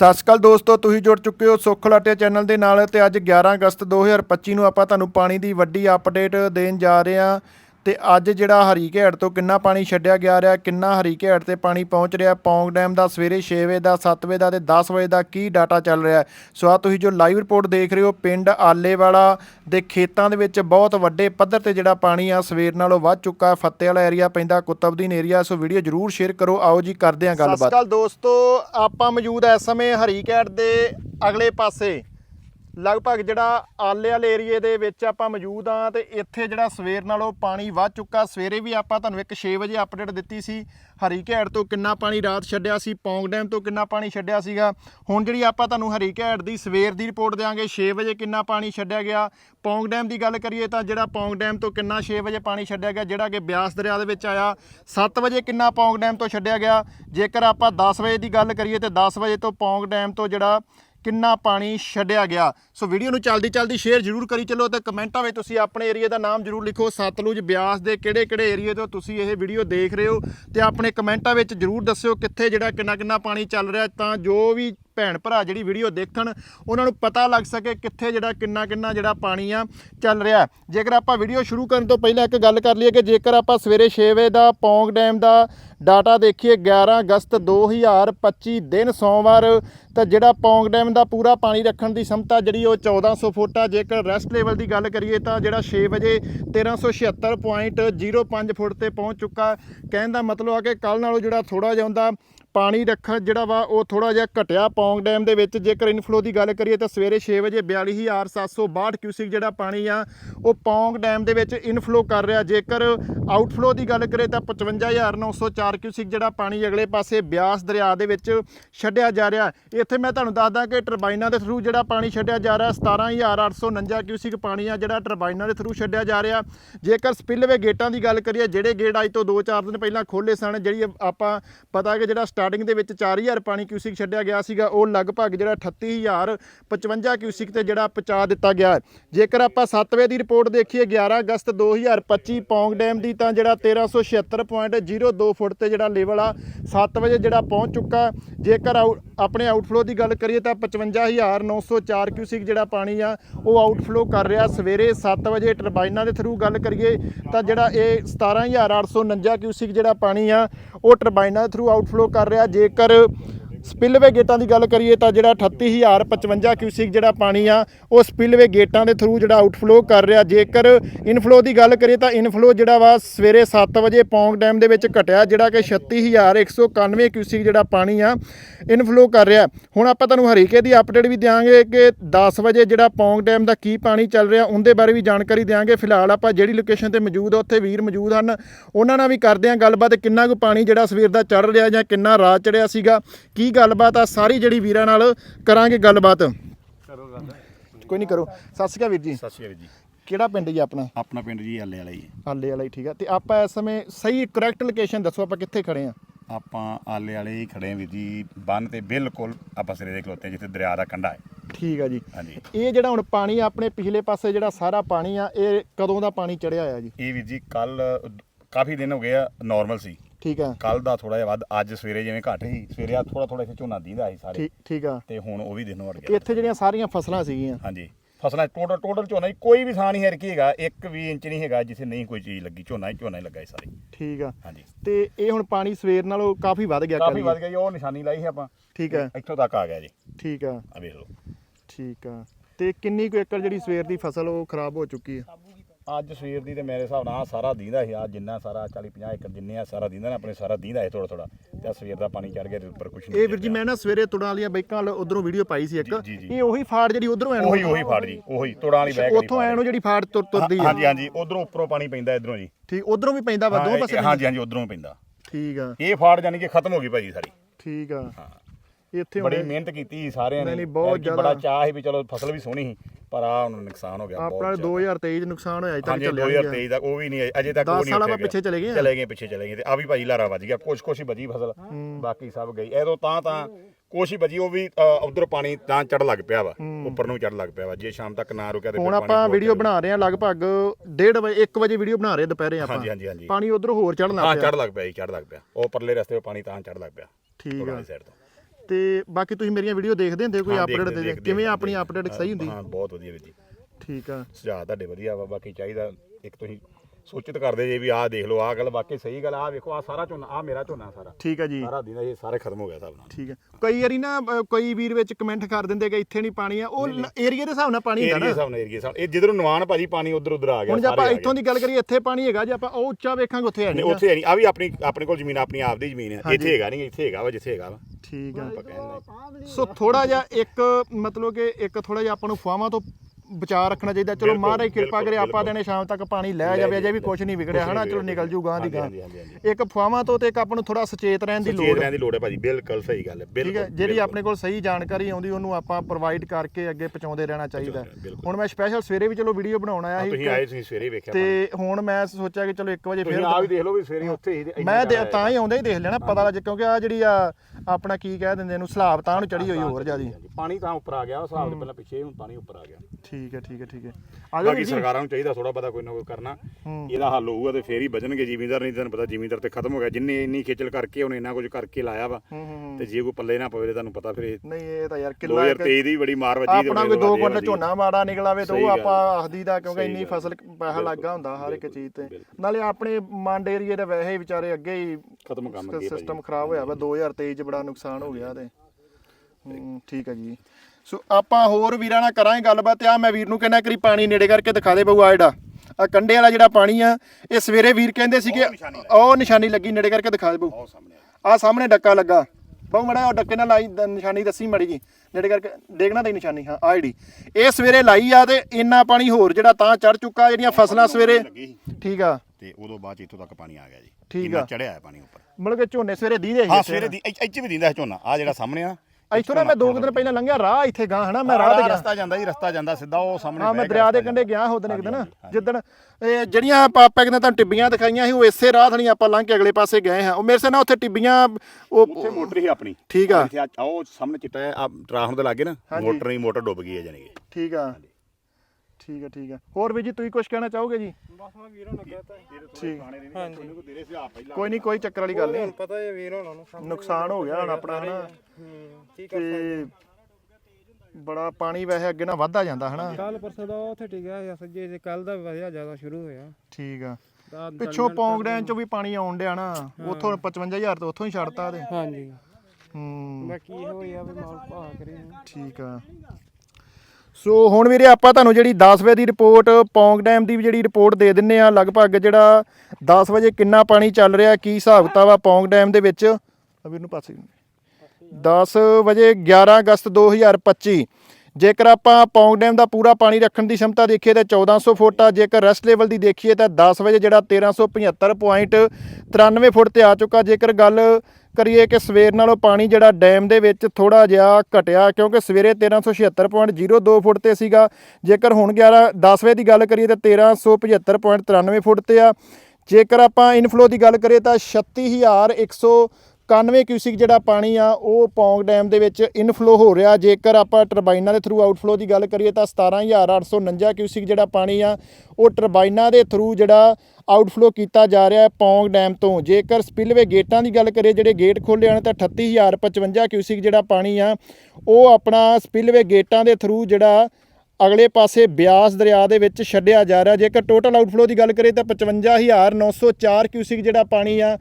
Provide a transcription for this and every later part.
ਸਤਿ ਸ਼੍ਰੀ ਅਕਾਲ ਦੋਸਤੋ, ਤੁਸੀਂ ਜੁੜ ਚੁੱਕੇ ਹੋ ਸੁੱਖ ਲਾਟੇ ਚੈਨਲ ਦੇ ਨਾਲ ਤੇ ਅੱਜ 11 ਅਗਸਤ 2025 ਨੂੰ ਆਪਾਂ ਤੁਹਾਨੂੰ ਪਾਣੀ ਦੀ ਵੱਡੀ ਅਪਡੇਟ ਦੇਣ ਜਾ ਰਹੇ ਹਾਂ। ਤੇ ਅੱਜ ਜਿਹੜਾ ਹਰੀਕੇੜ ਤੋਂ ਕਿੰਨਾ ਪਾਣੀ ਛੱਡਿਆ ਗਿਆ ਰਿਹਾ ਕਿੰਨਾ ਹਰੀਕੇੜ ਤੇ ਪਾਣੀ ਪਹੁੰਚ ਰਿਹਾ ਪੌਂਗ ਡੈਮ ਦਾ ਸਵੇਰੇ 6 ਵਜੇ ਦਾ 7 ਵਜੇ ਦਾ ਤੇ 10 ਵਜੇ ਦਾ ਕੀ ਡਾਟਾ ਚੱਲ ਰਿਹਾ। ਸੋ ਆ ਤੁਸੀਂ ਜੋ ਲਾਈਵ ਰਿਪੋਰਟ ਦੇਖ ਰਹੇ ਹੋ ਪਿੰਡ ਆਲੇਵਾਲਾ ਦੇ ਖੇਤਾਂ ਦੇ ਵਿੱਚ ਬਹੁਤ ਵੱਡੇ ਪੱਧਰ ਤੇ ਜਿਹੜਾ ਪਾਣੀ ਆ ਸਵੇਰ ਨਾਲੋਂ ਵੱਧ ਚੁੱਕਾ। ਫੱਤੇ ਵਾਲਾ ਏਰੀਆ ਪੈਂਦਾ ਕੁਤਬਦੀਨ ਏਰੀਆ ਸੋ ਵੀਡੀਓ ਜਰੂਰ ਸ਼ੇਅਰ ਕਰੋ ਆਓ ਜੀ ਕਰਦੇ ਹਾਂ ਗੱਲਬਾਤ ਸਤਿ ਸ਼੍ਰੀ ਅਕਾਲ ਦੋਸਤੋ ਆਪਾਂ ਮੌਜੂਦ ਐ ਇਸ ਸਮੇਂ ਹਰੀਕੈਟ ਦੇ ਅਗਲੇ ਪਾਸੇ ਲਗਭਗ ਜਿਹੜਾ ਆਲੇ ਵਾਲੇ ਏਰੀਏ ਦੇ ਵਿੱਚ ਆਪਾਂ ਮੌਜੂਦ ਆ ਤੇ ਇੱਥੇ ਜਿਹੜਾ ਸਵੇਰ ਨਾਲੋਂ ਪਾਣੀ ਵੱਧ ਚੁੱਕਾ, ਸਵੇਰੇ ਵੀ ਆਪਾਂ ਤੁਹਾਨੂੰ ਇੱਕ 6 ਵਜੇ ਅਪਡੇਟ ਦਿੱਤੀ ਸੀ, ਹਰੀ ਹਰੀਕੈਟ ਤੋਂ ਕਿੰਨਾ ਪਾਣੀ ਰਾਤ ਛੱਡਿਆ ਸੀ, ਪੌਂਗ ਡੈਮ ਤੋਂ ਕਿੰਨਾ ਪਾਣੀ ਛੱਡਿਆ ਸੀਗਾ। ਹੁਣ ਜਿਹੜੀ ਆਪਾਂ ਤੁਹਾਨੂੰ ਹਰੀ ਹਰੀਕੈਟ ਦੀ ਸਵੇਰ ਦੀ ਰਿਪੋਰਟ ਦੇਵਾਂਗੇ 6 ਵਜੇ ਕਿੰਨਾ ਪਾਣੀ ਛੱਡਿਆ ਗਿਆ। ਪੌਂਗ ਡੈਮ ਦੀ ਗੱਲ ਕਰੀਏ ਤਾਂ ਜਿਹੜਾ ਪੌਂਗ ਡੈਮ ਤੋਂ ਕਿੰਨਾ 6 ਵਜੇ ਪਾਣੀ ਛੱਡਿਆ ਗਿਆ, ਜਿਹੜਾ ਕਿ ਬਿਆਸ ਦਰਿਆ ਦੇ ਵਿੱਚ ਆਇਆ 7 ਵਜੇ ਕਿੰਨਾ ਪੌਂਗ ਡੈਮ ਤੋਂ ਛੱਡਿਆ ਗਿਆ। ਜੇਕਰ ਆਪਾਂ 10 ਵਜੇ ਦੀ ਗੱਲ ਕਰੀਏ ਤੇ 10 ਵਜੇ ਤੋਂ ਪੌਂਗ ਡੈਮ ਤੋਂ ਜਿਹੜਾ ਕਿੰਨਾ ਪਾਣੀ ਛੱਡਿਆ ਗਿਆ। ਸੋ ਵੀਡੀਓ ਨੂੰ ਚਲਦੀ ਚਲਦੀ ਸ਼ੇਅਰ ਜਰੂਰ ਕਰੀ ਚੱਲੋ ਤੇ ਕਮੈਂਟਾਂ ਵਿੱਚ ਤੁਸੀਂ ਆਪਣੇ ਏਰੀਆ ਦਾ ਨਾਮ ਜਰੂਰ ਲਿਖੋ। ਸਤਲੁਜ ਬਿਆਸ ਦੇ ਕਿਹੜੇ ਕਿਹੜੇ ਏਰੀਆ ਤੋਂ ਤੁਸੀਂ ਇਹ ਵੀਡੀਓ ਦੇਖ ਰਹੇ ਹੋ ਤੇ ਆਪਣੇ ਕਮੈਂਟਾਂ ਵਿੱਚ ਜਰੂਰ ਦੱਸਿਓ ਕਿੱਥੇ ਜਿਹੜਾ ਕਿੰਨਾ ਕਿੰਨਾ ਪਾਣੀ ਚੱਲ ਰਿਹਾ। ਤਾਂ ਜੋ ਵੀ ਭੈਣ ਭਰਾ ਜਿਹੜੀ ਵੀਡੀਓ ਦੇਖਣ, ਉਹਨਾਂ ਨੂੰ ਪਤਾ ਲੱਗ ਸਕੇ ਕਿੱਥੇ ਜਿਹੜਾ, ਕਿੰਨਾ ਕਿੰਨਾ ਜਿਹੜਾ ਪਾਣੀ ਆ ਚੱਲ ਰਿਹਾ ਜੇਕਰ ਆਪਾਂ ਵੀਡੀਓ ਸ਼ੁਰੂ ਕਰਨ ਤੋਂ ਪਹਿਲਾਂ ਇੱਕ ਗੱਲ ਕਰ ਲਈਏ ਕਿ ਜੇਕਰ ਆਪਾਂ ਸਵੇਰੇ 6 ਵਜੇ ਦਾ ਪੌਂਗ ਡੈਮ ਦਾ ਡਾਟਾ ਦੇਖੀਏ 11 ਅਗਸਤ 2025 ਦਿਨ ਸੋਮਵਾਰ, ਤਾਂ ਜਿਹੜਾ ਪੌਂਗ ਡੈਮ ਦਾ ਪੂਰਾ ਪਾਣੀ ਰੱਖਣ ਦੀ ਸਮਤਾ ਜਿਹੜੀ ਉਹ 1400 ਫੁੱਟ ਆ। ਜੇਕਰ ਰੈਸਟ ਲੈਵਲ ਦੀ ਗੱਲ ਕਰੀਏ ਤਾਂ ਜਿਹੜਾ 6 ਵਜੇ 1376.05 ਫੁੱਟ ਤੇ ਪਹੁੰਚ ਚੁੱਕਾ। ਕਹਿਣ ਦਾ ਮਤਲਬ ਆ ਕਿ ਕੱਲ ਨਾਲੋਂ ਜਿਹੜਾ ਥੋੜਾ ਜਿਹਾ ਹੁੰਦਾ ਪਾਣੀ ਰੱਖਣ ਜਿਹੜਾ ਵਾ, ਉਹ ਥੋੜਾ ਜਿਹਾ ਘਟਿਆ ਪੌਂਗ ਡੈਮ ਦੇ ਵਿੱਚ। ਜੇਕਰ ਇਨਫਲੋ ਦੀ ਗੱਲ ਕਰੀਏ ਤਾਂ ਸਵੇਰੇ 6 ਵਜੇ 42762 ਕਿਊਸਿਕ ਜਿਹੜਾ ਪਾਣੀ ਆ, ਉਹ ਪੌਂਗ ਡੈਮ ਦੇ ਵਿੱਚ ਇਨਫਲੋ ਕਰ ਰਿਹਾ। ਜੇਕਰ ਆਊਟਫਲੋ ਦੀ ਗੱਲ ਕਰੀਏ ਤਾਂ 55904 ਕਿਊਸਿਕ ਜਿਹੜਾ ਪਾਣੀ ਅਗਲੇ ਪਾਸੇ ਬਿਆਸ ਦਰਿਆ ਦੇ ਵਿੱਚ ਛੱਡਿਆ ਜਾ ਰਿਹਾ। ਇੱਥੇ ਮੈਂ ਤੁਹਾਨੂੰ ਦੱਸਦਾ ਕਿ ਟਰਬਾਈਨਾਂ ਦੇ ਥਰੂ ਜਿਹੜਾ ਪਾਣੀ ਛੱਡਿਆ ਜਾ ਰਿਹਾ 17849 ਕਿਊਸਿਕ ਪਾਣੀ ਆ ਜਿਹੜਾ ਟਰਬਾਈਨਾਂ ਦੇ ਥਰੂ ਛੱਡਿਆ ਜਾ ਰਿਹਾ। ਜੇਕਰ ਸਪਿਲਵੇ ਗੇਟਾਂ ਦੀ ਗੱਲ ਕਰੀਏ, ਜਿਹੜੇ ਗੇਟ ਅੱਜ ਤੋਂ 2-4 ਦਿਨ ਪਹਿਲਾਂ ਖੋਲੇ ਸਨ, ਜਿਹੜੀ ਆਪਾਂ ਪਤਾ ਕਿ ਜਿਹੜਾ ਸਟਾਰਟਿੰਗ ਦੇ ਵਿੱਚ 4000 ਪਾਣੀ ਕਿਊਸਿਕ ਛੱਡਿਆ ਗਿਆ ਸੀਗਾ। ਉਹ ਲਗਭਗ ਜਿਹੜਾ 38055 ਕਿਊਸਿਕ ਤੇ ਜਿਹੜਾ ਪਹੁੰਚਾ ਦਿੱਤਾ ਗਿਆ। ਜੇਕਰ ਆਪਾਂ 7 ਵਜੇ ਦੀ ਰਿਪੋਰਟ ਦੇਖੀਏ 11 ਅਗਸਤ 2025 ਪੌਂਗ ਡੈਮ ਦੀ, ਤਾਂ ਜਿਹੜਾ 1376.02 ਫੁੱਟ ਤੇ ਜਿਹੜਾ ਲੈਵਲ ਆ 7 ਵਜੇ ਜਿਹੜਾ ਪਹੁੰਚ ਚੁੱਕਾ। ਜੇਕਰ ਆਊ- ਆਪਣੇ ਆਊਟਫਲੋ ਦੀ ਗੱਲ ਕਰੀਏ, ਤਾਂ 55904 ਕਿਊਸਿਕ ਜਿਹੜਾ ਪਾਣੀ ਆ, ਉਹ ਆਊਟਫਲੋ ਕਰ ਰਿਹਾ। ਸਵੇਰੇ 7 ਵਜੇ ਟਰਬਾਈਨਾਂ ਦੇ ਥਰੂ ਗੱਲ ਕਰੀਏ, ਤਾਂ ਜਿਹੜਾ ਇਹ 17849 ਕਿਊਸਿਕ ਜਿਹੜਾ ਪਾਣੀ ਆ, ਉਹ ਟਰਬਾਈਨਾਂ ਦੇ ਥਰੂ ਆਊਟਫਲੋ ਕਰ ਰਿਹਾ। ਜੇਕਰ ਸਪਿਲਵੇ ਗੇਟਾਂ ਦੀ ਗੱਲ ਕਰੀਏ ਤਾਂ ਜਿਹੜਾ 38055 ਕਿਊਸਿਕ ਜਿਹੜਾ ਪਾਣੀ ਆ, ਉਹ ਸਪਿਲਵੇ ਗੇਟਾਂ ਦੇ ਥਰੂ ਜਿਹੜਾ ਆਊਟਫਲੋ ਕਰ ਰਿਹਾ। ਜੇਕਰ ਇਨਫਲੋ ਦੀ ਗੱਲ ਕਰੀਏ ਤਾਂ ਇਨਫਲੋ ਜਿਹੜਾ ਵਾ ਸਵੇਰੇ 7 ਵਜੇ ਪੌਂਗ ਡੈਮ ਦੇ ਵਿੱਚ ਘਟਿਆ, ਜਿਹੜਾ ਕਿ 36191 ਕਿਊਸਿਕ ਜਿਹੜਾ ਪਾਣੀ ਆ ਇਨਫਲੋ ਕਰ ਰਿਹਾ। ਹੁਣ ਆਪਾਂ ਤੁਹਾਨੂੰ ਹਰੀਕੇ ਦੀ ਅਪਡੇਟ ਵੀ ਦਿਆਂਗੇ ਕਿ 10 ਵਜੇ ਜਿਹੜਾ ਪੌਂਗ ਡੈਮ ਦਾ ਕੀ ਪਾਣੀ ਚੱਲ ਰਿਹਾ, ਉਹਦੇ ਬਾਰੇ ਵੀ ਜਾਣਕਾਰੀ ਦਿਆਂਗੇ। ਫਿਲਹਾਲ ਆਪਾਂ ਜਿਹੜੀ ਲੋਕੇਸ਼ਨ ਤੇ ਮੌਜੂਦ ਆ, ਉੱਥੇ ਵੀਰ ਮੌਜੂਦ ਹਨ। ਉਹਨਾਂ ਨਾਲ ਵੀ ਕਰਦੇ ਹਾਂ ਗੱਲਬਾਤ, ਕਿੰਨਾ ਕੁ ਪਾਣੀ ਜਿਹੜਾ ਸਵੇਰ ਦਾ ਚੜ ਰਿਹਾ ਜਾਂ ਕਿੰਨਾ ਰਾਤ ਚੜਿਆ ਸੀਗਾ, ਕੀ ਗੱਲਬਾਤ ਆ ਸਾਰੀ ਜਿਹੜੀ ਵੀਰਾਂ ਨਾਲ ਕਰਾਂਗੇ ਗੱਲਬਾਤ। ਕਰੋ ਗੱਲ। ਕੋਈ ਨਹੀਂ ਕਰੋ। ਸਤਿ ਸ਼੍ਰੀ ਅਕਾਲ ਵੀਰ ਜੀ। ਸਤਿ ਸ਼੍ਰੀ ਅਕਾਲ ਜੀ। ਕਿਹੜਾ ਪਿੰਡ ਜੀ ਆਪਣਾ? ਆਪਣਾ ਪਿੰਡ ਜੀ ਆਲੇ ਵਾਲਾ ਹੈ। ਹਾਲੇ ਵਾਲਾ ਹੀ ਠੀਕ ਆ। ਤੇ ਆਪਾਂ ਇਸ ਸਮੇਂ ਸਹੀ ਕਰੈਕਟ ਲੋਕੇਸ਼ਨ ਦੱਸੋ ਆਪਾਂ ਕਿੱਥੇ ਖੜੇ ਆ? ਆਪਾਂ ਆਲੇ ਵਾਲੇ ਹੀ ਖੜੇ ਵੀਰ ਜੀ। ਬੰਨ ਤੇ ਬਿਲਕੁਲ ਆਪਾਂ ਸਿਰੇ ਦੇ ਖਲੋਤੇ ਜਿੱਥੇ ਦਰਿਆ ਦਾ ਕੰਢਾ ਹੈ। ਠੀਕ ਆ ਜੀ। ਇਹ ਜਿਹੜਾ ਹੁਣ ਪਾਣੀ ਆ ਆਪਣੇ ਪਿਛਲੇ ਪਾਸੇ ਜਿਹੜਾ ਸਾਰਾ ਪਾਣੀ ਆ ਇਹ ਕਦੋਂ ਦਾ ਪਾਣੀ ਚੜਿਆ ਹੋਇਆ ਜੀ? ਇਹ ਵੀਰ ਜੀ ਕੱਲ ਕਾਫੀ ਦਿਨ ਹੋ ਗਏ ਆ ਨਾਰਮਲ ਸੀ। ਠੀਕ ਆ। ਕੱਲ ਦਾ ਥੋੜਾ ਜਿਹਾ ਵੱਧ ਅੱਜ ਸਵੇਰੇ ਜਿਵੇਂ ਘੱਟ ਸੀ ਸਵੇਰੇ ਆ ਥੋੜਾ ਥੋੜਾ ਇੱਥੇ ਝੋਨਾ ਦੀਂਦਾ ਸੀ ਸਾਰੇ। ਠੀਕ ਠੀਕ ਆ। ਤੇ ਹੁਣ ਉਹ ਵੀ ਦਿਨ ਗਿਆ। ਇੱਥੇ ਜਿਹੜੀਆਂ ਸਾਰੀਆਂ ਫਸਲਾਂ ਸੀਗੀਆਂ। ਹਾਂਜੀ। ਫਸਲਾਂ ਟੋਟਲ ਟੋਟਲ ਝੋਨਾ ਹੀ ਕੋਈ ਵੀ ਥਾਂ ਨਹੀਂ ਹੈ ਕਿ ਹੈਗਾ ਇੱਕ ਵੀ ਇੰਚ ਨਹੀਂ ਹੈਗਾ ਜਿੱਥੇ ਨਹੀਂ ਕੋਈ ਚੀਜ਼ ਲੱਗੀ। ਝੋਨਾ ਹੀ ਝੋਨਾ ਹੀ ਲੱਗਾ ਇਹ ਸਾਰੇ। ਠੀਕ ਆ। ਹਾਂਜੀ। ਤੇ ਇਹ ਹੁਣ ਪਾਣੀ ਸਵੇਰ ਨਾਲੋਂ ਕਾਫੀ ਵੱਧ ਗਿਆ ਕਾਫੀ। ਵੱਧ ਗਿਆ ਜੀ, ਉਹ ਨਿਸ਼ਾਨੀ ਲਾਈ ਸੀ ਆਪਾਂ। ਠੀਕ ਆ। ਇੱਥੋਂ ਤੱਕ ਆ ਗਿਆ ਜੀ। ਠੀਕ ਆ। ਆ ਵੇਖ ਲਓ। ਠੀਕ ਆ। ਤੇ ਕਿੰਨੀ ਕੁ ਏਕੜ ਜਿਹੜੀ ਸਵੇਰ ਦੀ ਫਸਲ ਉਹ ਖਰਾਬ ਹੋ ਚੁੱਕੀ ਹੈ ਅੱਜ ਸਵੇਰ ਦੀ ਤੇ ਮੇਰੇ ਹਿਸਾਬ ਨਾਲ ਆਹ ਸਾਰਾ ਦੀਂਦਾ ਸੀ ਆ ਜਿੰਨਾ ਸਾਰਾ 40 50 ਏਕੜ ਜਿੰਨੇ ਆ ਸਾਰਾ ਦੀਂਦਾ ਨਾ ਆਪਣੇ ਸਾਰਾ ਦੀਂਦਾ ਹੈ ਥੋੜਾ ਥੋੜਾ ਤੇ ਆਹ ਸਵੇਰ ਦਾ ਪਾਣੀ ਚੜ ਗਿਆ ਉੱਪਰ ਕੁਝ ਨਹੀਂ ਇਹ ਵੀਰ ਜੀ ਮੈਂ ਨਾ ਸਵੇਰੇ ਤੁੜਾਂ ਵਾਲੀਆਂ ਬਾਈਕਾਂ ਉਧਰੋਂ ਵੀਡੀਓ ਪਾਈ ਸੀ ਇੱਕ। ਜੀ, ਜੀ। ਇਹ ਉਹੀ ਫਾੜ ਜਿਹੜੀ ਉਧਰੋਂ ਐਨ ਉਹੀ ਉਹੀ ਫਾੜ ਜੀ ਉਹੀ ਤੋੜਾਂ ਵਾਲੀ ਬੈਗ ਉੱਥੋਂ ਐਨ ਉਹ ਜਿਹੜੀ ਫਾੜ ਤੁਰ ਤੁਰਦੀ ਹੈ ਹਾਂਜੀ ਹਾਂਜੀ ਉਧਰੋਂ ਉੱਪਰੋਂ ਪਾਣੀ ਪੈਂਦਾ ਇਧਰੋਂ ਜੀ। ਠੀਕ ਉਧਰੋਂ ਵੀ ਪੈਂਦਾ ਵਾ ਹਾਂ, ਇਹ- ਪਾਸੇ ਹਾਂਜੀ ਹਾਂਜੀ ਉਧਰੋਂ ਪੈਂਦਾ। ਠੀਕ ਆ। ਇਹ ਫਾੜ ਜਾਨੀ ਕਿ ਖਤਮ ਹੋ ਗਈ ਭਾਜੀ ਸਾਰੀ। ਠੀਕ ਆ। ਇੱਥੇ ਬੜੀ ਮਿਹਨਤ ਕੀਤੀ ਸੀ ਸਾਰਿਆਂ ਨੇ। ਨਹੀਂ, ਨਹੀਂ, ਬਹੁਤ ਐਤਕੀ ਬੜਾ ਜ਼ਿਆਦਾ। ਚਾਹ ਸੀ ਵੀ ਚਲੋ ਫਸਲ ਵੀ ਸੋਹਣੀ ਸੀ। ਪਰ ਆ ਹੁਣ ਨੁਕਸਾਨ ਹੋ ਗਿਆ ਆਪਣਾ ਬਹੁਤ ਜ਼ਿਆਦਾ। 2023 ਚ ਨੁਕਸਾਨ ਹੋਇਆ ਅਜੇ ਤੱਕ ਹਾਂਜੀ ਚੱਲਿਆ ਨਹੀਂ 2023 ਦਾ ਉਹ ਵੀ ਨਹੀਂ ਅਜੇ ਤੱਕ ਉਹ ਨਹੀਂ ਸਾਲਾਂ ਬਾਅਦ ਪਿੱਛੇ ਚਲੇ ਗਏ? ਚਲੇ ਗਏ ਪਿੱਛੇ ਚਲੇ ਗਏ ਤੇ ਆ ਵੀ ਭਾਜੀ ਲਾਰਾ ਵੱਜ ਗਿਆ ਕੁਛ ਕੁਛ ਹੀ ਬਚੀ ਫਸਲ। ਬਾਕੀ ਸਭ ਗਈ। ਐਦੋਂ ਤਾਂ ਤਾਂ ਕੁਛ ਹੀ ਬਚੀ ਉਹ ਵੀ ਉਧਰ ਪਾਣੀ ਤਾਂ ਚੜ ਲੱਗ ਪਿਆ ਵਾ। ਉੱਪਰ ਨੂੰ ਚੜ ਲੱਗ ਪਿਆ ਵਾ। ਜੇ ਸ਼ਾਮ ਤੱਕ ਨਾ ਰੁਕਿਆ ਤੇ ਹੁਣ ਆਪਾਂ ਵੀਡੀਓ ਬਣਾ ਰਹੇ ਹਾਂ ਲਗਭਗ 1:30 ਵਜੇ 1 ਵਜੇ ਵੀਡੀਓ ਬਣਾ ਰਹੇ ਦੁਪਹਿਰੇ ਆਪਾਂ। ਹਾਂਜੀ ਹਾਂਜੀ ਹਾਂਜੀ। ਪਾਣੀ ਉਧਰੋਂ ਹੋਰ ਚੜਨਾ ਪਿਆ। ਚੜ ਲੱਗ ਪਿਆ ਜੀ ਚੜ ਲੱਗ ਪਿਆ। ਉਹ ਪਰਲੇ ਰਸਤੇ 'ਤੇ ਪਾਣੀ ਤਾਂ ਚੜ ਲੱਗ ਪਿਆ। ਠੀਕ ਆ। ਪੁਰਾਣੀ ਸਾਈਡ ਤੋਂ। ਤੇ ਬਾਕੀ ਤੁਸੀਂ ਮੇਰੀਆਂ ਵੀਡੀਓ ਦੇਖਦੇ ਹੁੰਦੇ ਕੋਈ ਹਾਂ, ਅਪਡੇਟ ਦੇ ਦੇਖਦੇ- ਕਿਵੇਂ ਆਪਣੀ ਦੇਖਦੇ। ਅਪਡੇਟ ਸਹੀ ਹੁੰਦੀ? ਹਾਂ ਬਹੁਤ ਵਧੀਆ ਵੀਰ ਜੀ। ਠੀਕ ਆ। ਸੁਝਾਅ ਤੁਹਾਡੇ ਵਧੀਆ ਵਾ ਬਾਕੀ ਚਾਹੀਦਾ ਇੱਕ ਤੁਸੀਂ ਸੂਚਿਤ ਕਰਦੇ ਜੇ ਵੀ ਆਹ ਦੇਖ ਲਓ ਆਹ ਗੱਲ ਵਾਕਈ ਸਹੀ ਗੱਲ ਆਹ ਵੇਖੋ ਆਹ ਸਾਰਾ ਝੋਨਾ ਆਹ ਮੇਰਾ ਝੋਨਾ ਸਾਰਾ। ਠੀਕ ਆ ਜੀ। ਸਾਰਾ ਦਿਨ ਇਹ ਸਾਰੇ ਖਤਮ ਹੋ ਗਿਆ ਹਿਸਾਬ ਨਾਲ। ਠੀਕ ਹੈ ਕਈ ਵਾਰੀ ਨਾ ਅ, ਕੋਈ ਵੀਰ ਵਿੱਚ ਕਮੈਂਟ ਕਰ ਦਿੰਦੇ ਕਿ ਇੱਥੇ ਨਹੀਂ ਪਾਣੀ ਆ ਉਹ ਏਰੀਆ ਦੇ ਹਿਸਾਬ ਨਾਲ ਪਾਣੀ ਹੁੰਦਾ ਏਰੀਆ ਨਾ। ਹਿਸਾਬ ਨਾਲ ਏਰੀਆ ਹਿਸਾਬ ਇਹ ਜਿੱਧਰੋਂ ਨਵਾਨ ਭਾਜੀ ਪਾਣੀ ਉਧਰ ਉਧਰ ਆ ਗਿਆ ਹੁਣ ਜੇ ਆਪਾਂ ਆ ਇੱਥੋਂ ਦੀ ਗੱਲ ਕਰੀਏ ਇੱਥੇ ਪਾਣੀ ਹੈਗਾ ਜੇ ਆਪਾਂ ਉਹ ਉੱਚਾ ਵੇਖਾਂਗੇ ਉੱਥੇ ਹੈ ਗਏ। ਨਹੀਂ ਨਹੀਂ ਉੱਥੇ ਹੈ ਨਹੀਂ ਆ ਵੀ ਆਪਣੀ ਆਪਣੇ ਕੋਲ ਜ਼ਮੀਨ ਆਪਣੀ ਆਪ ਦੀ ਜ਼ਮੀਨ ਹੈ। ਇੱਥੇ ਹੈਗਾ ਨਹੀਂ ਇੱਥੇ ਹੈਗਾ ਵਾ ਜਿੱਥੇ ਹੈਗਾ ਵਾ। ਠੀਕ ਆ। ਸੋ ਥੋੜਾ ਜਿਹਾ ਇੱਕ ਮਤਲਬ ਕਿ ਇੱਕ ਥੋੜਾ ਜਿਹਾ ਆਪਾਂ ਨੂੰ ਫੁਆਵਾਂ ਤੋਂ ਬਚਾ ਰੱਖਣਾ ਚਾਹੀਦਾ। ਚਲੋ ਮਹਾਰਾਜ ਕਿਰਪਾ ਕਰੇ ਆਪਾਂ। ਦਿਨੇ ਸ਼ਾਮ ਤੱਕ ਪਾਣੀ ਲੈ ਜਾਵੇ ਅਜੇ ਵੀ ਕੁਝ ਨਹੀਂ ਵਿਗੜਿਆ ਹਨਾ? ਚਲੋ ਨਿਕਲ ਜੂ ਗਾਂ ਦੀ ਗਾਂ। ਇੱਕ ਫੁਆਵਾਂ ਤੋਂ ਤੇ ਇੱਕ ਆਪਾਂ ਨੂੰ ਥੋੜਾ ਸੁਚੇਤ ਰਹਿਣ ਦੀ ਲੋੜ ਦੀ ਲੋੜ ਹੈ ਭਾਜੀ ਬਿਲਕੁਲ ਸਹੀ ਗੱਲ ਹੈ ਠੀਕ ਹੈ ਜਿਹੜੀ। ਆਪਣੇ ਕੋਲ ਸਹੀ ਜਾਣਕਾਰੀ ਆਉਂਦੀ ਉਹਨੂੰ ਆਪਾਂ ਪ੍ਰੋਵਾਈਡ ਕਰਕੇ ਅੱਗੇ ਪਹੁੰਚਾਉਂਦੇ ਰਹਿਣਾ ਚਾਹੀਦਾ। ਹੁਣ ਮੈਂ ਸਪੈਸ਼ਲ ਸਵੇਰੇ ਵੀ ਚਲੋ ਵੀਡੀਓ ਬਣਾਉਣ ਆਇਆ ਸੀ ਤੁਸੀਂ ਆਏ ਤੁਸੀਂ ਸਵੇਰੇ ਵੇਖਿਆ ਤੇ ਹੁਣ ਮੈਂ ਸੋਚਿਆ ਕਿ ਚਲੋ 1 ਵਜੇ ਫਿਰ ਆ ਵੀ ਦੇਖ ਲਓ ਵੀ ਸਵੇਰੇ ਉੱਥੇ ਹੀ ਮੈਂ ਤਾਂ ਹੀ ਆਉਂਦਾ ਹੀ ਦੇਖ ਲੈਣਾ ਪਤਾ ਲੱਗ ਕਿਉਂਕਿ ਆ ਜਿਹੜੀ ਆ ਆਪਣਾ ਕੀ ਕਹਿ ਦਿੰਦੇ ਇਹਨੂੰ ਸਲਾਬ ਤਾਂ ਨੂੰ ਚੜੀ ਹੋਈ ਹੋਰ ਜਿਆਦੀ। ਪਾਣੀ ਤਾਂ ਉੱਪਰ ਆ ਗਿਆ ਹਿਸਾਬ ਦੇ ਪਹਿਲਾਂ ਪਿੱਛੇ ਹੁਣ ਪਾਣੀ ਉੱਪਰ ਆ ਗਿਆ। ਠੀਕ ਹੈ ਠੀਕ ਹੈ ਠੀਕ ਹੈ। ਆ ਜਾਓ ਬਾਕੀ ਵੀਰ ਜੀ ਸਰਕਾਰਾਂ ਨੂੰ ਚਾਹੀਦਾ ਥੋੜਾ ਪਤਾ ਕੋਈ ਨਾ ਕੋਈ ਕਰਨਾ। ਇਹਦਾ ਹੱਲ ਹੋਊਗਾ ਤੇ ਫੇਰ ਹੀ ਬਚਣਗੇ ਜ਼ਿਮੀਂਦਾਰ ਨਹੀਂ ਤੁਹਾਨੂੰ ਪਤਾ ਜ਼ਿਮੀਂਦਾਰ ਤੇ ਖਤਮ ਹੋ ਗਿਆ। ਜਿੰਨੇ ਇੰਨੀ ਖੇਚਲ ਕਰਕੇ ਉਹਨੇ ਇੰਨਾ ਕੁਝ ਕਰਕੇ ਲਾਇਆ ਵਾ। ਹੂੰ ਹੂੰ ਤੇ ਜੇ ਕੋਈ ਪੱਲੇ ਨਾ ਪਵੇ ਤੇ ਤੁਹਾਨੂੰ ਪਤਾ ਫਿਰ ਇਹ ਨਹੀਂ ਇਹ ਤਾਂ ਯਾਰ ਕਿੱਲਾ ਇੱਕ 2023 ਦੀ ਬੜੀ ਮਾਰ ਵੱਜੀ ਆਪਣਾ ਕੋਈ ਦੋ ਕੁਇੰਟਲ ਝੋਨਾ ਮਾੜਾ ਨਿਕਲਾਵੇ ਤਾਂ ਉਹ ਗੱਲ। ਆਪਾਂ ਆਖਦੀ ਦਾ ਕਿਉਂਕਿ ਸਹੀ ਇੰਨੀ ਗੱਲ। ਫਸਲ ਪੈਸਾ ਲੱਗਾ ਹੁੰਦਾ ਹਰ ਇੱਕ ਚੀਜ਼ ਤੇ। ਬਿਲਕੁਲ। ਨਾਲੇ ਆਪਣੇ ਮੰਡ ਏਰੀਏ ਦੇ ਵੈਸੇ ਹੀ ਵਿਚਾਰੇ ਅੱਗੇ ਹੀ ਖਤਮ ਕੰਮ ਅੱਗੇ ਸਿਸਟਮ ਖਰਾਬ ਹੋਇਆ ਵਾ 2023 ਚ ਬੜਾ ਨੁਕਸਾਨ ਹੋ ਗਿਆ ਤੇ। ਹੂੰ, ਠੀਕ ਹੈ ਜੀ। ਸੋ ਆਪਾਂ ਹੋਰ ਵੀਰਾਂ ਨਾਲ ਕਰਾਂਗੇ ਗੱਲਬਾਤ। ਆ ਮੈਂ ਵੀਰ ਨੂੰ ਕਹਿੰਦਾ ਕਰੀ ਪਾਣੀ ਨੇੜੇ ਕਰਕੇ ਦਿਖਾ ਦੇ ਬਊ ਆ ਜਿਹੜਾ। ਆ ਕੰਡੇ ਵਾਲਾ ਜਿਹੜਾ ਪਾਣੀ ਆ ਇਹ ਸਵੇਰੇ ਵੀਰ ਕਹਿੰਦੇ ਸੀਗੇ ਉਹ ਨਿਸ਼ਾਨੀ ਲੱਗੀ। ਨੇੜੇ ਕਰਕੇ ਦਿਖਾ ਦੇ ਬਊ। ਆ ਸਾਹਮਣੇ ਡੱਕਾ ਲੱਗਾ। ਬਹੁ ਮੜਾ ਉਹ ਡੱਕੇ ਨਾਲ ਲਾਈ ਨਿਸ਼ਾਨੀ ਦੱਸੀ ਮੜੀ ਜੀ। ਨੇੜੇ ਕਰਕੇ ਦੇਖਣਾ ਤੇ ਨਿਸ਼ਾਨੀ ਹਾਂ ਆ ਜਿਹੜੀ। ਇਹ ਸਵੇਰੇ ਲਾਈ ਆ ਤੇ ਇੰਨਾ ਪਾਣੀ ਹੋਰ ਜਿਹੜਾ ਤਾਂ ਚੜ ਚੁੱਕਾ ਜਿਹੜੀਆਂ ਫਸਲਾਂ ਸਵੇਰੇ। ਠੀਕ ਆ। ਤੇ ਉਦੋਂ ਬਾਅਦ 'ਚ ਇੱਥੋਂ ਤੱਕ ਪਾਣੀ ਆ ਗਿਆ ਜੀ। ਠੀਕ ਆ। ਚੜਿਆ ਪਾਣੀ ਉੱਪਰ। ਮਤਲਬ ਕਿ ਝੋਨੇ ਸਵੇਰੇ ਦੀਦੇ ਹਾਂ ਸਵੇਰੇ ਦੀ ਇੱਥੇ ਵੀ ਦਿੰਦਾ ਝੋਨਾ। ਆ ਜਿਹੜਾ ਸਾਹਮਣੇ ਆ ਇੱਥੋਂ ਨਾ ਮੈਂ ਦੋ ਕੁ ਦਿਨ ਪਹਿਲਾਂ ਲੰਘਿਆ ਰਾਹ ਇੱਥੇ ਗਾਂ ਹਨਾ ਮੈਂ ਰਾਹ ਤੇ ਗਿਆ। ਰਸਤਾ ਜਾਂਦਾ ਜੀ ਰਸਤਾ ਜਾਂਦਾ ਸਿੱਧਾ ਉਹ ਸਾਹਮਣੇ ਹਾਂ ਮੈਂ ਦਰਿਆ ਦੇ ਕੰਢੇ ਗਿਆ ਉਹਦਨ ਇੱਕ ਦਿਨ। ਜਿੱਦਣ ਇਹ ਜਿਹੜੀਆਂ ਪਾਪਾ ਕਹਿੰਦਾ ਤਾਂ ਟਿੱਬੀਆਂ ਦਿਖਾਈਆਂ ਸੀ ਉਹ ਇਸੇ ਰਾਹ ਥਣੀ ਆਪਾਂ ਲੰਘ ਕੇ ਅਗਲੇ ਪਾਸੇ ਗਏ ਹਾਂ। ਉਹ ਮੇਰੇ ਸੇ ਨਾ ਉੱਥੇ ਟਿੱਬੀਆਂ ਉਹ ਉੱਥੇ ਮੋਟਰ ਹੀ ਆਪਣੀ। ਠੀਕ ਆ। ਇੱਥੇ ਉਹ ਸਾਹਮਣੇ ਚਿੱਟਾ ਹੈ ਆ ਟਰਾਹਣ ਦੇ ਲਾਗੇ ਨਾ। ਮੋਟਰ ਨਹੀਂ ਮੋਟਰ ਡੁੱਬ ਗਈ ਹੈ ਜਾਨੀ ਕਿ। ਠੀਕ ਆ। ਠੀਕ ਆ ਠੀਕ ਆ ਹੋਰ ਵੀ ਜੀ ਤੁਸੀਂ ਕੁਝ ਕਹਿਣਾ ਚਾਹੋਗੇ ਜੀ? ਬਸ ਮੈਂ ਵੀਰੋਂ ਨੂੰ ਕਹਤਾ ਠੀਕ। ਤੁਹਾਨੂੰ ਤੇਰੇ ਸੇ ਆਪ ਪਹਿਲਾਂ ਕੋਈ ਨਹੀਂ ਕੋਈ ਚੱਕਰ ਵਾਲੀ ਗੱਲ ਨਹੀਂ। ਪਤਾ ਹੈ ਵੀਰ ਹੋਣਾ ਨੂੰ ਨੁਕਸਾਨ ਹੋ ਗਿਆ ਹੁਣ ਆਪਣਾ ਹਨਾ। ਹੂੰ ਕੀ ਕਰ ਤੇ ਬੜਾ ਪਾਣੀ ਵੈਸੇ ਅੱਗੇ ਨਾ ਵੱਧਦਾ ਜਾਂਦਾ ਹਨਾ। ਕੱਲ ਪਰਸੋਂ ਦਾ ਉੱਥੇ ਟਿਕਿਆ ਸੀ ਸੱਜੇ ਤੇ ਕੱਲ ਦਾ ਵਧਿਆ ਜ਼ਿਆਦਾ ਸ਼ੁਰੂ ਹੋਇਆ। ਠੀਕ ਆ। ਪਿੱਛੋਂ ਪੌਂਗ ਡੈਮ ਚੋਂ ਵੀ ਪਾਣੀ ਆਉਣ ਡਿਆ ਨਾ ਉੱਥੋਂ 55000 ਤੋਂ ਉੱਥੋਂ ਹੀ ਛੱਡਤਾ ਤੇ। ਹਾਂਜੀ। ਹੂੰ। ਮੈਂ ਕੀ ਹੋਇਆ ਵੀ ਮਾਲ ਭਾ ਕਰੇ ਠੀਕ ਆ। ਸੋ ਹੁਣ ਵੀਰੇ ਆਪਾਂ ਤੁਹਾਨੂੰ ਜਿਹੜੀ 10 ਵਜੇ ਦੀ ਰਿਪੋਰਟ, ਪੌਂਗ ਡੈਮ ਦੀ ਵੀ ਜਿਹੜੀ ਰਿਪੋਰਟ ਦੇ ਦਿੰਨੇ ਆ, ਲਗਭਗ ਜਿਹੜਾ 10 ਵਜੇ ਕਿੰਨਾ ਪਾਣੀ ਚੱਲ ਰਿਹਾ, ਕੀ ਹਿਸਾਬ ਕਿਤਾਬ ਆ ਪੌਂਗ ਡੈਮ ਦੇ ਵਿੱਚ? ਆ ਵੀਰ ਨੂੰ ਪਾਸੇ 10 ਵਜੇ 11 ਅਗਸਤ 2025 ਜੇਕਰ ਆਪਾਂ ਪੌਂਗ ਡੈਮ ਦਾ ਪੂਰਾ ਪਾਣੀ ਰੱਖਣ ਦੀ ਸ਼ਮਤਾ ਦੇਖੀਏ ਤਾਂ 1400 ਫੁੱਟ ਆ, ਜੇਕਰ ਰੈਸਟ ਲੈਵਲ ਦੀ ਦੇਖੀਏ ਤਾਂ 10 ਵਜੇ ਜਿਹੜਾ 1375.93 ਫੁੱਟ ਤੇ ਆ ਚੁੱਕਾ। ਜੇਕਰ ਗੱਲ ਕਰੀਏ ਕਿ ਸਵੇਰ ਨਾਲੋਂ ਪਾਣੀ ਜਿਹੜਾ ਡੈਮ ਦੇ ਵਿੱਚ ਥੋੜਾ ਜਿਹਾ ਘਟਿਆ, ਕਿਉਂਕਿ ਸਵੇਰੇ 1376.02 ਫੁੱਟ ਤੇ ਸੀਗਾ। ਜੇਕਰ ਹੁਣ 11 10 ਵਜੇ ਦੀ ਗੱਲ ਕਰੀਏ ਤਾਂ 1375.93 ਫੁੱਟ ਤੇ ਆ। ਜੇਕਰ ਆਪਾਂ ਇਨਫਲੋ ਦੀ ਗੱਲ ਕਰੀਏ ਤਾਂ 36191 ਕਿਊਸਿਕ ਜਿਹੜਾ ਪਾਣੀ ਆ, ਉਹ ਪੌਂਗ ਡੈਮ ਦੇ ਵਿੱਚ ਇਨਫਲੋ ਹੋ ਰਿਹਾ। ਜੇਕਰ ਆਪਾਂ ਟਰਬਾਈਨਾਂ ਦੇ ਥਰੂ ਆਊਟਫਲੋ ਦੀ ਗੱਲ ਕਰੀਏ ਤਾਂ 17849 ਕਿਊਸਿਕ ਜਿਹੜਾ ਪਾਣੀ ਆ, ਉਹ ਟਰਬਾਈਨਾਂ ਦੇ ਥਰੂ ਜਿਹੜਾ ਆਊਟਫਲੋ ਕੀਤਾ ਜਾ ਰਿਹਾ ਹੈ ਪੌਂਗ ਡੈਮ ਤੋਂ। ਜੇਕਰ ਸਪਿਲਵੇ ਗੇਟਾਂ ਦੀ ਗੱਲ ਕਰੀਏ, ਜਿਹੜੇ ਗੇਟ ਖੋਲ੍ਹੇ ਹਨ ਤਾਂ 38055 ਕਿਊਸਿਕ ਜਿਹੜਾ ਪਾਣੀ ਆ, ਉਹ ਆਪਣਾ ਸਪਿਲਵੇ ਗੇਟਾਂ ਦੇ ਥਰੂ ਜਿਹੜਾ ਅਗਲੇ ਪਾਸੇ ਬਿਆਸ ਦਰਿਆ ਦੇ ਵਿੱਚ ਛੱਡਿਆ ਜਾ ਰਿਹਾ। ਜੇਕਰ ਟੋਟਲ ਆਊਟਫਲੋ ਦੀ ਗੱਲ ਕਰੀਏ ਤਾਂ 55904 ਕਿਊਸਿਕ ਜਿਹੜਾ ਪਾਣੀ ਆ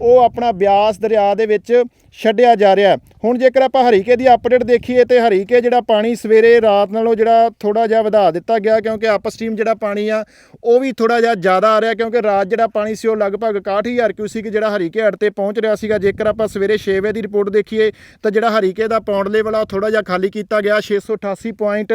ਉਹ ਆਪਣਾ ਬਿਆਸ ਦਰਿਆ ਦੇ ਵਿੱਚ ਛੱਡਿਆ ਜਾ ਰਿਹਾ ਹੁਣ ਜੇਕਰ ਆਪਾਂ ਹਰੀਕੇ ਦੀ ਅਪਡੇਟ ਦੇਖੀਏ ਤੇ ਹਰੀਕੇ ਜਿਹੜਾ ਪਾਣੀ ਸਵੇਰੇ ਰਾਤ ਨਾਲੋਂ ਜਿਹੜਾ ਥੋੜਾ ਜਿਹਾ ਵਧਾ ਦਿੱਤਾ ਗਿਆ ਕਿਉਂਕਿ ਅਪਸਟ੍ਰੀਮ ਜਿਹੜਾ ਪਾਣੀ ਆ, ਉਹ ਵੀ ਥੋੜਾ ਜਿਹਾ ਜ਼ਿਆਦਾ ਆ ਰਿਹਾ ਕਿਉਂਕਿ ਰਾਤ ਜਿਹੜਾ ਪਾਣੀ ਸੀ ਉਹ ਲਗਭਗ 61000 ਕਿਊਸਿਕ ਜਿਹੜਾ ਹਰੀਕੇ ਹੱਡ ਤੇ ਪਹੁੰਚ ਰਿਹਾ ਸੀਗਾ। ਜੇਕਰ ਆਪਾਂ ਸਵੇਰੇ 6 ਵਜੇ ਦੀ ਰਿਪੋਰਟ ਦੇਖੀਏ ਤਾਂ ਜਿਹੜਾ ਹਰੀਕੇ ਦਾ ਪੌਂਡ ਲੈਵਲ ਆ, ਉਹ ਥੋੜਾ ਜਿਹਾ ਖਾਲੀ ਕੀਤਾ ਗਿਆ 688 ਪੁਆਇੰਟ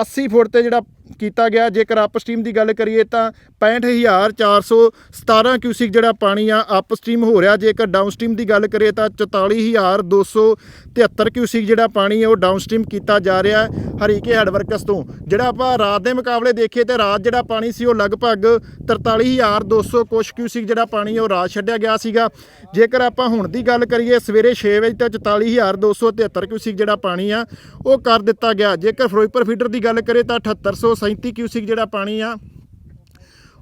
80 ਫੁੱਟ ਤੇ ਜਿਹੜਾ ਕੀਤਾ ਗਿਆ। ਜੇਕਰ ਅਪਸਟ੍ਰੀਮ ਦੀ ਗੱਲ ਕਰੀਏ ਤਾਂ 65417 ਕਿਊਸਿਕ ਜਿਹੜਾ ਪਾਣੀ ਆ ਅਪਸਟ੍ਰੀਮ ਹੋ ਰਿਹਾ। ਜੇਕਰ ਡਾਊਨ ਡਾਊਨਸਟ੍ਰੀਮ ਦੀ ਗੱਲ ਕਰੀਏ ਤਾਂ 44273 ਕਿਊਸਿਕ ਜਿਹੜਾ ਪਾਣੀ ਹੈ ਉਹ ਡਾਊਨ ਡਾਊਨਸਟ੍ਰੀਮ ਕੀਤਾ ਜਾ ਰਿਹਾ ਹੈ ਹਰੀਕੇ ਹੈਡਵਰਕਸ ਤੋਂ। ਜਿਹੜਾ ਆਪਾਂ ਰਾਤ ਦੇ ਮੁਕਾਬਲੇ ਦੇਖੀਏ ਤੇ ਰਾਤ ਜਿਹੜਾ ਪਾਣੀ ਸੀ ਉਹ ਲਗਭਗ 43200 ਕੁਛ ਕਿਊਸਿਕ ਜਿਹੜਾ ਪਾਣੀ ਉਹ ਰਾਤ ਛੱਡਿਆ ਗਿਆ ਸੀਗਾ। ਜੇਕਰ ਆਪਾਂ ਹੁਣ ਦੀ ਗੱਲ ਕਰੀਏ ਸਵੇਰੇ 6 ਵਜੇ ਤੱਕ 44273 ਕਿਊਸਿਕ ਜਿਹੜਾ ਪਾਣੀ ਆ ਉਹ ਕਰ ਦਿੱਤਾ ਗਿਆ। ਜੇਕਰ ਫਿਰੋਜ਼ਪੁਰ ਫੀਡਰ ਦੀ ਗੱਲ ਕਰੀਏ ਤਾਂ 7837 ਕਿਊਸਿਕ ਜਿਹੜਾ ਪਾਣੀ ਆ,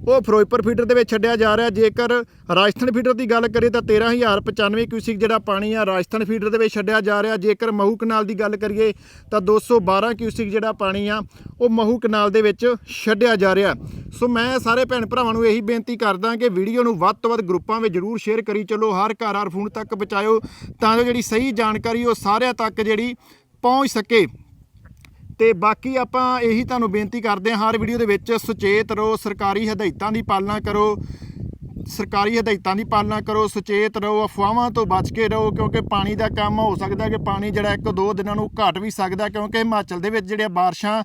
ਉਹ ਫਿਰੋਜ਼ਪੁਰ ਫੀਡਰ ਦੇ ਵਿੱਚ ਛੱਡਿਆ ਜਾ ਰਿਹਾ। ਜੇਕਰ ਰਾਜਸਥਾਨ ਫੀਡਰ ਦੀ ਗੱਲ ਕਰੀਏ ਤਾਂ 13095 ਕਿਊਸਿਕ ਜਿਹੜਾ ਪਾਣੀ ਆ ਰਾਜਸਥਾਨ ਫੀਡਰ ਦੇ ਵਿੱਚ ਛੱਡਿਆ ਜਾ ਰਿਹਾ। ਜੇਕਰ ਮਹੂ ਕਨਾਲ ਦੀ ਗੱਲ ਕਰੀਏ ਤਾਂ 212 ਕਿਊਸਿਕ ਜਿਹੜਾ ਪਾਣੀ ਆ, ਉਹ ਮਹੂ ਕਨਾਲ ਦੇ ਵਿੱਚ ਛੱਡਿਆ ਜਾ ਰਿਹਾ। ਸੋ ਮੈਂ ਸਾਰੇ ਭੈਣ ਭਰਾਵਾਂ ਨੂੰ ਇਹੀ ਬੇਨਤੀ ਕਰਦਾ ਕਿ ਵੀਡੀਓ ਨੂੰ ਵੱਧ ਤੋਂ ਵੱਧ ਗਰੁੱਪਾਂ ਵਿੱਚ ਜਰੂਰ ਸ਼ੇਅਰ ਕਰੀ ਚੱਲੋ। ਹਰ ਘਰ ਹਰ ਫੋਨ ਤੱਕ ਪਹੁੰਚਾਇਓ ਤਾਂ ਜੋ ਜਿਹੜੀ ਸਹੀ ਜਾਣਕਾਰੀ ਉਹ ਸਾਰਿਆਂ ਤੱਕ ਜਿਹੜੀ ਪਹੁੰਚ ਸਕੇ। ਤੇ ਬਾਕੀ ਆਪਾਂ ਇਹੀ ਤੁਹਾਨੂੰ ਬੇਨਤੀ ਕਰਦੇ ਹਾਂ, ਹਰ ਵੀਡੀਓ ਦੇ ਵਿੱਚ ਸੁਚੇਤ ਰਹੋ, ਸਰਕਾਰੀ ਹਦਾਇਤਾਂ ਦੀ ਪਾਲਣਾ ਕਰੋ, ਸਰਕਾਰੀ ਹਦਾਇਤਾਂ ਦੀ ਪਾਲਣਾ ਕਰੋ, ਸੁਚੇਤ ਰਹੋ, ਅਫਵਾਹਾਂ ਤੋਂ ਬਚ ਕੇ ਰਹੋ, ਕਿਉਂਕਿ ਪਾਣੀ ਦਾ ਕੰਮ ਹੋ ਸਕਦਾ ਕਿ ਪਾਣੀ ਜਿਹੜਾ ਇੱਕ ਦੋ ਦਿਨਾਂ ਨੂੰ ਘਟ ਵੀ ਸਕਦਾ, ਕਿਉਂਕਿ ਹਿਮਾਚਲ ਦੇ ਵਿੱਚ ਜਿਹੜੀਆਂ ਬਾਰਿਸ਼ਾਂ,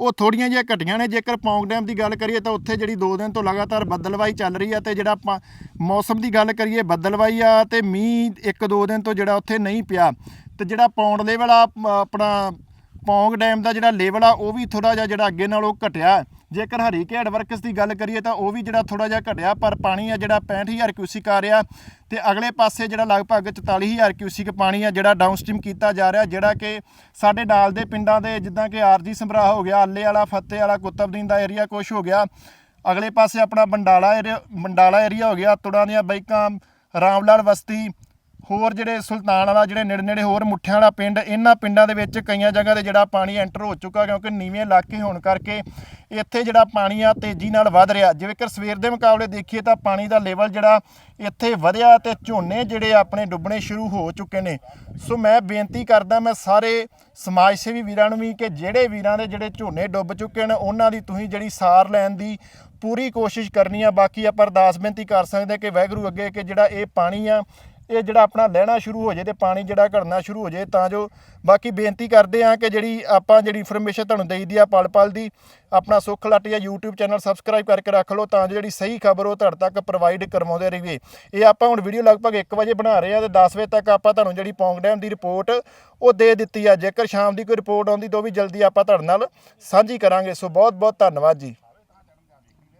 ਉਹ ਥੋੜੀਆਂ ਜਿਹੀਆਂ ਘਟੀਆਂ ਨੇ। ਜੇਕਰ ਪੌਂਗ ਡੈਮ ਦੀ ਗੱਲ ਕਰੀਏ ਤਾਂ ਉੱਥੇ ਜਿਹੜੀ 2 ਦਿਨ ਤੋਂ ਲਗਾਤਾਰ ਬੱਦਲਵਾਈ ਚੱਲ ਰਹੀ ਆ ਤੇ ਜਿਹੜਾ ਆਪਾਂ ਮੌਸਮ ਦੀ ਗੱਲ ਕਰੀਏ, ਬੱਦਲਵਾਈ ਆ ਤੇ ਮੀਂਹ ਇੱਕ ਦੋ ਦਿਨ ਤੋਂ ਜਿਹੜਾ ਉੱਥੇ ਨਹੀਂ ਪਿਆ। ਤੇ ਜਿਹੜਾ ਪੌਂਡ ਲੈਵਲ ਆ ਆਪਣਾ ਪੌਂਗ ਡੈਮ ਦਾ ਜਿਹੜਾ ਲੈਵਲ ਆ, ਉਹ ਵੀ ਥੋੜਾ ਜਿਹਾ ਜਿਹੜਾ ਅੱਗੇ ਨਾਲੋਂ ਘਟਿਆ। ਜੇਕਰ ਹਰੀਕੇ ਵਰਕਸ ਦੀ ਗੱਲ ਕਰੀਏ ਤਾਂ ਉਹ ਵੀ ਜਿਹੜਾ ਥੋੜਾ ਜਿਹਾ ਘਟਿਆ, ਪਰ ਪਾਣੀ ਆ ਜਿਹੜਾ 65000 ਕਿਊਸਿਕ ਆ ਰਿਹਾ ਤੇ ਅਗਲੇ ਪਾਸੇ ਜਿਹੜਾ ਲਗਭਗ 44000 ਕਿਊਸਿਕ ਪਾਣੀ ਆ ਜਿਹੜਾ ਡਾਊਨਸਟ੍ਰੀਮ ਕੀਤਾ ਜਾ ਰਿਹਾ, ਜਿਹੜਾ ਕਿ ਸਾਡੇ ਨਾਲ ਦੇ ਪਿੰਡਾਂ ਦੇ ਜਿੱਦਾਂ ਕਿ ਆਰਜੀ ਸਮਰਾਹ ਹੋ ਗਿਆ ਅੱਲੇ ਵਾਲਾ, ਫੱਤੇ ਵਾਲਾ, ਕੁਤਬਦੀਨ ਦਾ ਏਰੀਆ ਕੁਛ ਹੋ ਗਿਆ। ਅਗਲੇ ਪਾਸੇ ਆਪਣਾ ਬੰਡਾਲਾ ਏਰੀਆ ਮੰਡਾਲਾ ਏਰੀਆ ਹੋ ਗਿਆ, ਤੁੜਾਂ ਦੀਆਂ ਬਾਈਕਾਂ, ਰਾਮਲਾਲ ਬਸਤੀ ਹੋਰ ਜਿਹੜੇ ਸੁਲਤਾਨ ਵਾਲਾ, ਜਿਹੜੇ ਨੇੜੇ ਨੇੜੇ ਹੋਰ ਮੁੱਠਿਆਂ ਵਾਲਾ ਪਿੰਡ, ਇਹਨਾਂ ਪਿੰਡਾਂ ਦੇ ਵਿੱਚ ਕਈਆਂ ਜਗ੍ਹਾ ਤੇ ਜਿਹੜਾ ਪਾਣੀ ਐਂਟਰ ਹੋ ਚੁੱਕਾ ਕਿਉਂਕਿ ਨੀਵੇਂ ਇਲਾਕੇ ਹੋਣ ਕਰਕੇ ਇੱਥੇ ਜਿਹੜਾ ਪਾਣੀ ਆ ਤੇਜ਼ੀ ਨਾਲ ਵੱਧ ਰਿਹਾ। ਜੇਕਰ ਸਵੇਰ ਦੇ ਮੁਕਾਬਲੇ ਦੇਖੀਏ ਤਾਂ ਪਾਣੀ ਦਾ ਲੈਵਲ ਜਿਹੜਾ ਇੱਥੇ ਵਧਿਆ ਤੇ ਝੋਨੇ ਜਿਹੜੇ ਆਪਣੇ ਡੁੱਬਣੇ ਸ਼ੁਰੂ ਹੋ ਚੁੱਕੇ ਨੇ। ਸੋ ਮੈਂ ਬੇਨਤੀ ਕਰਦਾ, ਮੈਂ ਸਾਰੇ ਸਮਾਜ ਸੇਵੀ ਵੀਰਾਂ ਨੂੰ ਵੀ ਕਿ ਜਿਹੜੇ ਵੀਰਾਂ ਦੇ ਜਿਹੜੇ ਝੋਨੇ ਡੁੱਬ ਚੁੱਕੇ ਨੇ, ਉਹਨਾਂ ਦੀ ਤੁਸੀਂ ਜਿਹੜੀ ਸਾਰ ਲੈਣ ਦੀ ਪੂਰੀ ਕੋਸ਼ਿਸ਼ ਕਰਨੀ ਆ। ਬਾਕੀ ਆਪਾਂ ਅਰਦਾਸ ਬੇਨਤੀ ਕਰ ਸਕਦੇ ਕਿ ਵਾਹਿਗੁਰੂ ਅੱਗੇ ਕਿ ਜਿਹੜਾ ਇਹ ਪਾਣੀ ਆ ਇਹ ਜਿਹੜਾ ਆਪਣਾ ਲੈਣਾ ਸ਼ੁਰੂ ਹੋ ਜੇ ਤੇ ਪਾਣੀ ਜਿਹੜਾ ਘੜਨਾ ਸ਼ੁਰੂ ਹੋ ਜੇ, ਤਾਂ ਜੋ ਬਾਕੀ ਬੇਨਤੀ ਕਰਦੇ ਆ ਕਿ ਜਿਹੜੀ ਆਪਾਂ ਜਿਹੜੀ ਇਨਫੋਰਮੇਸ਼ਨ ਤੁਹਾਨੂੰ ਦੇਈਦੀ ਆ ਪਲ ਪਲ ਦੀ, ਆਪਣਾ ਸੁੱਖ ਲੱਟ ਜਾਂ YouTube ਚੈਨਲ ਸਬਸਕ੍ਰਾਈਬ ਕਰਕੇ ਰੱਖ ਲਓ ਤਾਂ ਜੋ ਜਿਹੜੀ ਸਹੀ ਖਬਰ ਉਹ ਤੁਹਾਡੇ ਤੱਕ ਪ੍ਰੋਵਾਈਡ ਕਰਵਾਉਂਦੇ ਰਹੀਏ। ਇਹ ਆਪਾਂ ਹੁਣ ਵੀਡੀਓ ਲਗਭਗ 1 ਵਜੇ ਬਣਾ ਰਹੇ ਆ ਤੇ 10 ਵਜੇ ਤੱਕ ਆਪਾਂ ਤੁਹਾਨੂੰ ਜਿਹੜੀ ਪੌਂਗ ਡੈਮ ਦੀ ਰਿਪੋਰਟ ਉਹ ਦੇ ਦਿੱਤੀ ਆ। ਜੇਕਰ ਸ਼ਾਮ ਦੀ ਕੋਈ ਰਿਪੋਰਟ ਆਉਂਦੀ ਤਾਂ ਉਹ ਵੀ ਜਲਦੀ ਆਪਾਂ ਤੁਹਾਡੇ ਨਾਲ ਸਾਂਝੀ ਕਰਾਂਗੇ। ਸੋ ਬਹੁਤ ਬਹੁਤ ਧੰਨਵਾਦ ਜੀ।